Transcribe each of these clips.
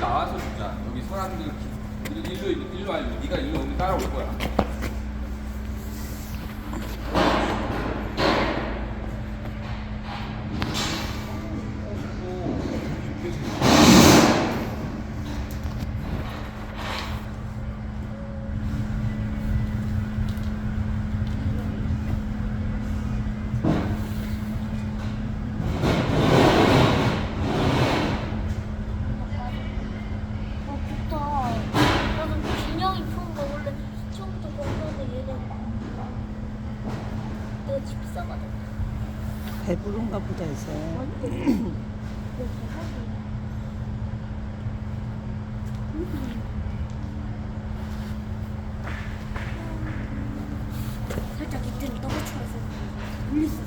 나와서 주자. 여기 사람들 일로 일로 와요. 네가 일로 오면 따라올 거야. 어, 좋다. 나는 진영이 푸는 거 원래 처음부터 봤는데 얘는 배부른가 보다 해서. 살짝 이때는 추워서 물렸었어.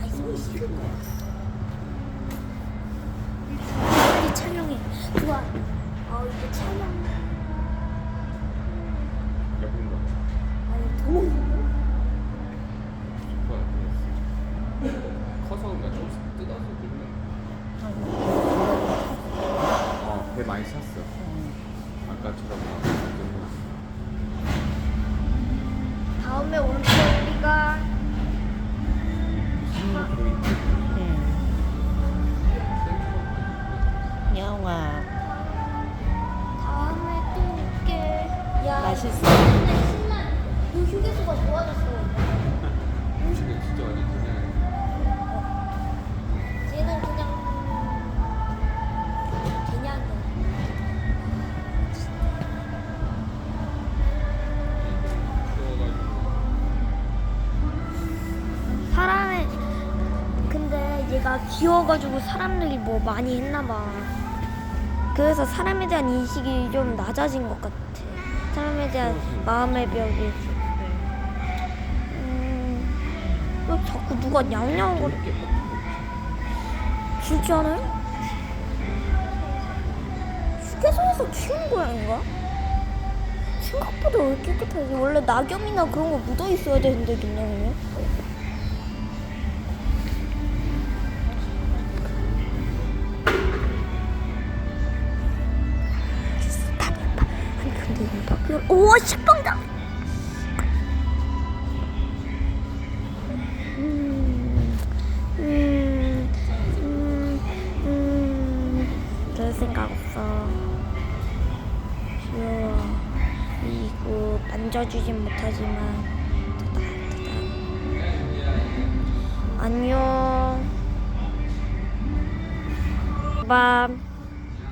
아니 손이 식을 거야. 이게 촬영해. 좋아. 어 이게 촬영. 예쁜 거. 아니 더 커서 그런가 좀 뜯어서 들면. 어, 배 많이 찼어. 아까처럼. 다음에 올때 우리가 응. 영아, 다음에 또 올게. 야. 맛있어. 근데 신나. 그 휴게소가 좋아졌어. 음식은 진짜 완전 그냥 얘가 귀여워가지고 사람들이 뭐 많이 했나봐. 그래서 사람에 대한 인식이 좀 낮아진 것 같아. 사람에 대한 마음의 벽이. 음, 왜 자꾸 누가 냥냥거려? 이렇게 진짜 않아요? 휴게소에서 키운 고양인가? 생각보다 왜 깨끗하지? 원래 낙엽이나 그런 거 묻어 있어야 되는데 그냥 오 식빵다 음, 음, 음, 음, 별 생각 없어. 귀여워. 이거 만져주진 못하지만 뜨다 뜨다. 안녕. 밤.